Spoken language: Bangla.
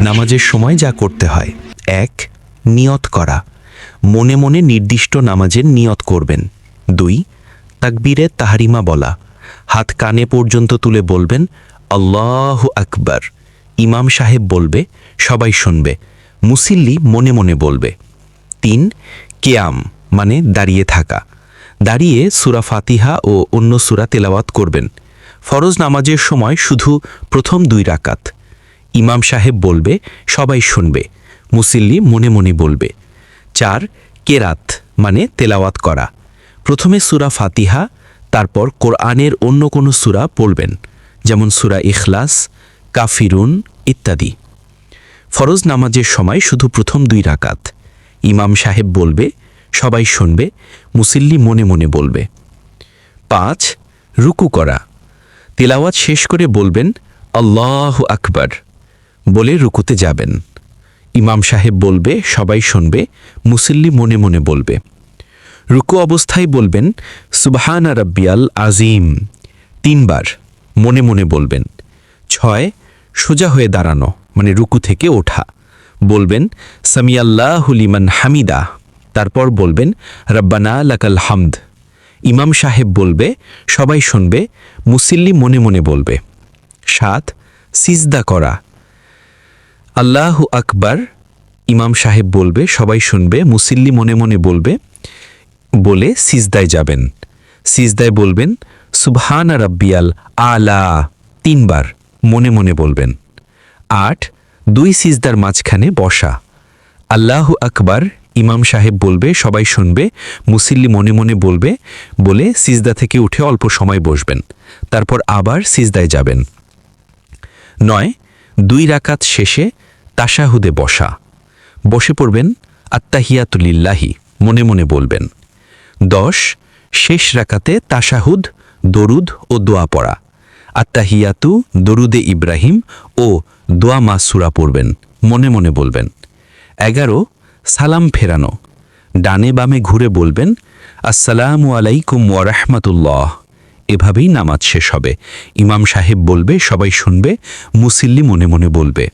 নামাজের সময় যা করতে হয়। এক, নিয়ত করা। মনে মনে নির্দিষ্ট নামাজের নিয়ত করবেন। দুই, তাকবীরে তাহারিমা বলা। হাত কানে পর্যন্ত তুলে বলবেন, আল্লাহ আকবার। ইমাম সাহেব বলবে, সবাই শুনবে। মুসিল্লি মনে মনে বলবে। তিন, কেয়াম মানে দাঁড়িয়ে থাকা। দাঁড়িয়ে সুরা ফাতিহা ও অন্য সুরা তেলাওয়াত করবেন। ফরজ নামাজের সময় শুধু প্রথম দুই রাকাত। ইমাম সাহেব বলবে, সবাই শুনবে। মুসিল্লি মনে মনে বলবে, চার, কেরাত মানে তেলাওয়াত করা। প্রথমে সুরা ফাতিহা, তারপর কোরআনের অন্য কোনো সুরা পড়বেন, যেমন সুরা ইখলাস, কাফিরুন ইত্যাদি। ফরজ নামাজের সময় শুধু প্রথম দুই রাকাত। ইমাম সাহেব বলবে, সবাই শুনবে, মুসিল্লি মনে মনে বলবে। পাঁচ, রুকু করা। তেলাওয়াত শেষ করে বলবেন, আল্লাহ আকবার। বলে রুকুতে যাবেন। ইমাম সাহেব বলবে, সবাই শুনবে, মুসিল্লি মনে মনে বলবে। রুকু অবস্থায় বলবেন, সুবহানা রাব্বিয়াল আজিম তিনবার মনে মনে বলবেন। ছয়, সোজা হয়ে দাঁড়ানো মানে রুকু থেকে ওঠা। বলবেন সামিয়াল্লাহুলিমান হামিদা। তারপর বলবেন, রব্বানা লাকাল হামদ। ইমাম সাহেব বলবে, সবাই শুনবে, মুসিল্লি মনে মনে বলবে। সাত, সিজদা করা। আল্লাহু আকবার ইমাম সাহেব বলবে, সবাই শুনবে, মুসিল্লি মনে মনে বলবে, বলে সিজদায় যাবেন। সিজদায় বলবেন, সুবহানা রাব্বিয়াল আলা তিনবার মনে মনে বলবেন। আট, দুই সিজদার মাঝখানে বসা। আল্লাহু আকবার ইমাম সাহেব বলবে, সবাই শুনবে, মুসিল্লি মনে মনে বলবে, বলে সিজদা থেকে উঠে অল্প সময় বসবেন, তারপর আবার সিজদায় যাবেন। নয়, দুই রাকাত শেষে তাশাহুদে বসা। বসে পড়বেন আত্মাহিয়াতুলিল্লাহি মনে মনে বলবেন। দশ, শেষ রাকাতে তাশাহুদ, দরুদ ও দোয়া পড়া। আত্মাহিয়াতু দরুদে ইব্রাহিম ও দোয়া মাসুরা পড়বেন, মনে মনে বলবেন। এগারো, সালাম ফেরানো। ডানে বামে ঘুরে বলবেন, আসসালামু আলাইকুম ওয়ারহমাতুল্লাহ এভাবেই নামাজ শেষ হবে। ইমাম সাহেব বলবে, সবাই শুনবে, মুসিল্লি মনে মনে বলবে।